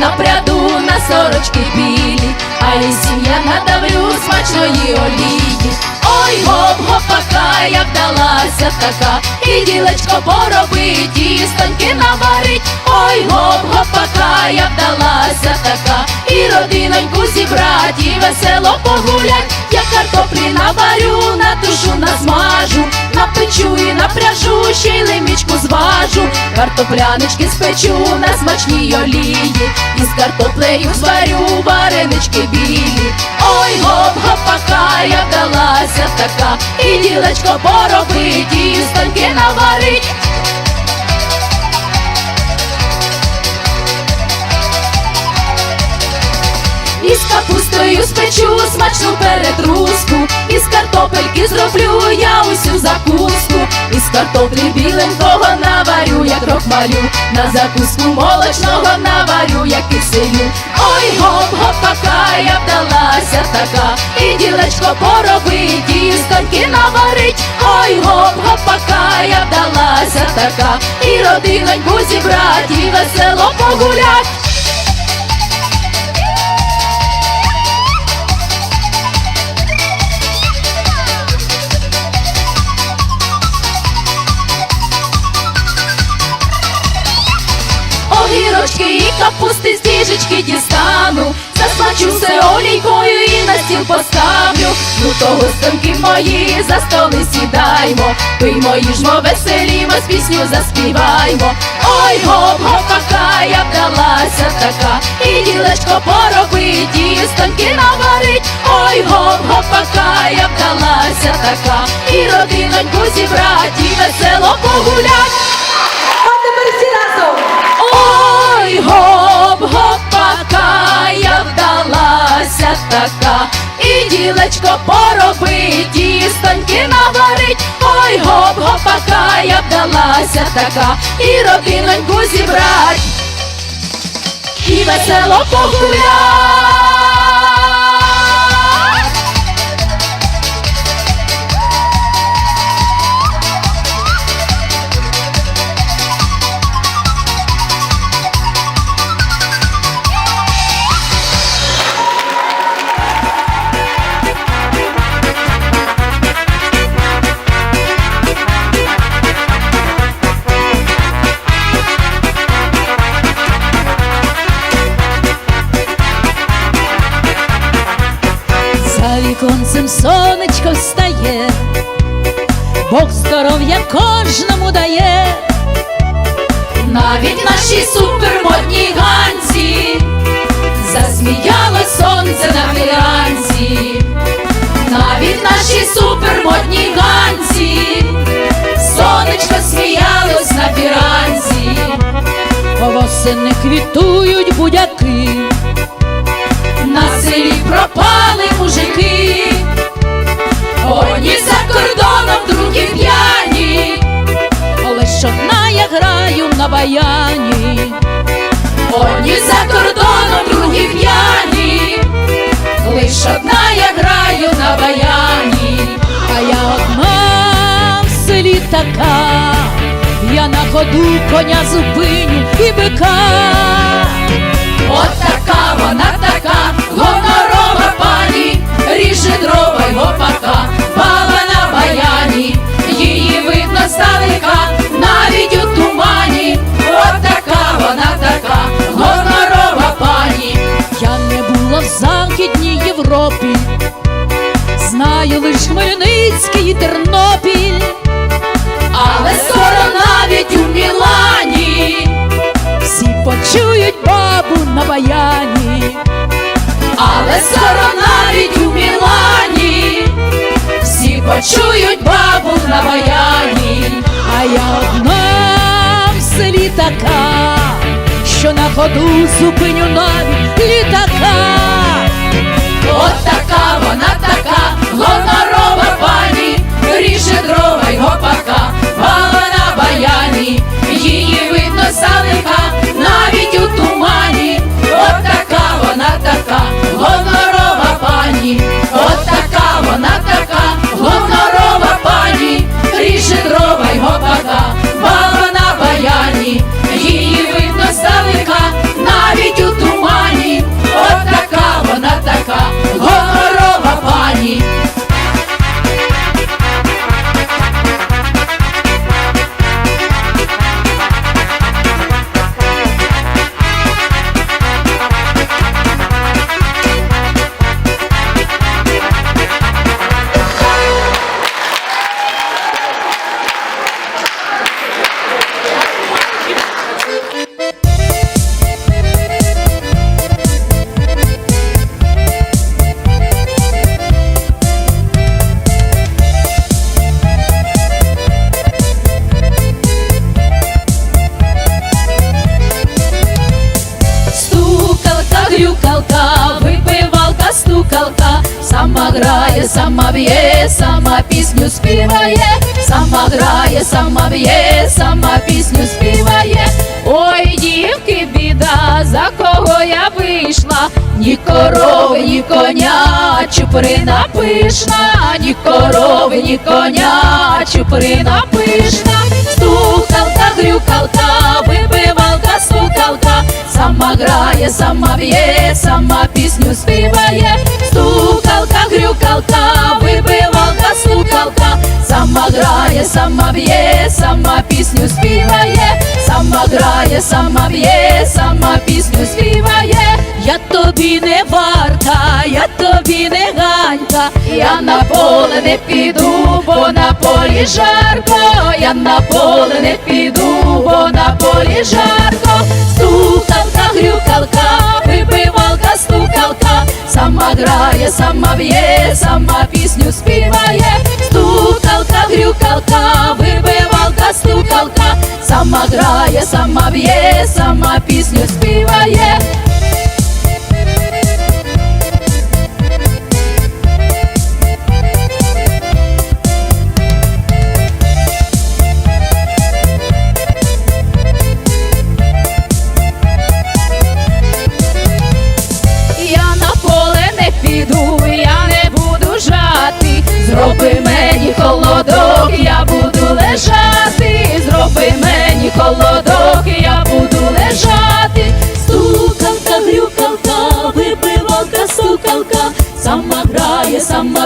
я напряду на сорочки білі, а і сім'я надавлю смачної олії. Ой, гоп, гопака, як вдалася така, і ділечко поробить, і станьки наварить. Ой, гоп, гопака, я вдалася така, і родиноньку зібрать, і весело погулять. Я картоплі наварю, на душу насмажу, напечу і напряжу, ще й лимічку зважу. Картоплянички спечу на смачній олії, і з картоплею зварю варенички білі. Ой, гоп, гопака, я вдалася така, і ділечко поробить, і стоньки наварить. Капустою спечу смачну перетруску, із картопельки зроблю я усю закуску, із картоплі біленького наварю, я крохмалю, на закуску молочного наварю, я киселю. Ой, гоп, гопака, я вдалася така, і ділечко поробить, і стоньки наварить. Ой, гоп, гопака, я вдалася така, і родиноньку зібрать, і весело погулять. Огірочки і капусти з діжечки дістану, засмачу все олійкою і на стіл поставлю. Ну то гостинки мої за столи сідаймо, пиймо, їжмо, веселімо, з пісню заспіваймо. Ой, гоп, гопака, я вдалася така, і ділечко поробить, і станки наварить. Ой, гоп, гопака, я вдалася така, і родиноньку зібрать, весело погулять. Така, і ділечко поробить, і станьки наварить. Ой, гоп, гопака, я вдалася така, і родиноньку зібрать, і весело погулять. Сонечко встає, Бог здоров'я кожному дає. Навіть нашій супермодній ганці засміяло сонце на фіранці. Навіть нашій супермодній ганці сонечко сміялось на фіранці. Восени квітують будяки, На селі пропали мужики, одні за кордоном, другі п'яні, лиш одна я граю на баяні. одні за кордоном, другі п'яні, лиш одна я граю на баяні. А я одна в селі така, я на ходу коня зупиню і бика. Лиш Хмельницький і Тернопіль. Але скоро навіть у Мілані, Всі почують бабу на баяні, але скоро навіть у Мілані, всі почують бабу на баяні. а я одна в селі така, що на ходу зупиню навіть літака. От така вона така, хрюкалка, випивалка, стукалка, сама грає, сама б'є, сама пісню співає, сама грає, сама б'є, сама пісню співає. Ой, дівки, біда, за кого я вийшла, ні корови, ні коня, чуприна пишна, ні корови, ні коня, чуприна пишна, стукалка, грюкалка сама грає, сама б'є, сама пісню співає, стукалка, грюкалка, вибивалка, стукалка, сама грає, сама б'є, сама пісню співає, сама грає, сама б'є, сама пісню співає. Я тобі не варта, я тобі не ганька, Я на поле не піду, бо на полі жарко, я на поле не піду, бо на полі жарко, стукалка, грюкалка, вибивалка, стукалка, сама грає, сама б'є, сама пісню співає, стукалка, грюкалка, вибивалка, стукалка, сама грає, сама б'є, сама пісню співає.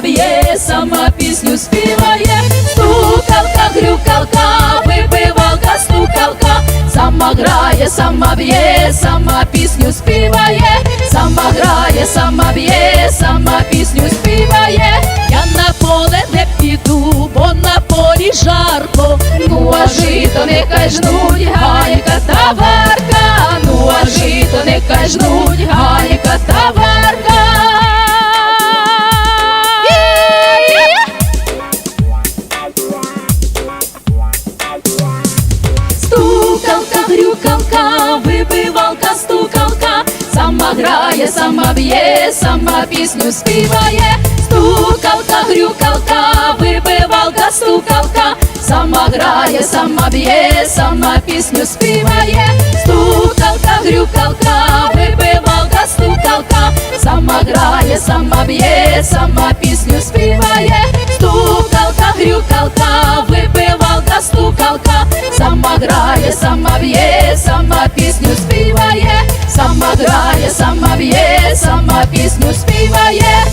Б'є, сама пісню співає. Стукалка, грюкалка, вибивалка, стукалка, сама грає, сама б'є, сама пісню співає, сама грає, сама б'є, сама пісню співає. я на поле не піду, бо на полі жарко. Ну а жито нехай жнуть, ганіка та варка, ну а жито нехай жнуть, ганіка та варка. Пісню співає. Стукалка, грюкалка, вибивалка, стукалка, сама грає, сама б'є, сама пісню співає. Стукалка, грюкалка, вибивалка, стукалка, сама грає, сама б'є, сама пісню співає. Стукалка, грюкалка, вибивалка, стукалка, сама грає, сама б'є, грає, сама б'є, сама пісню співає.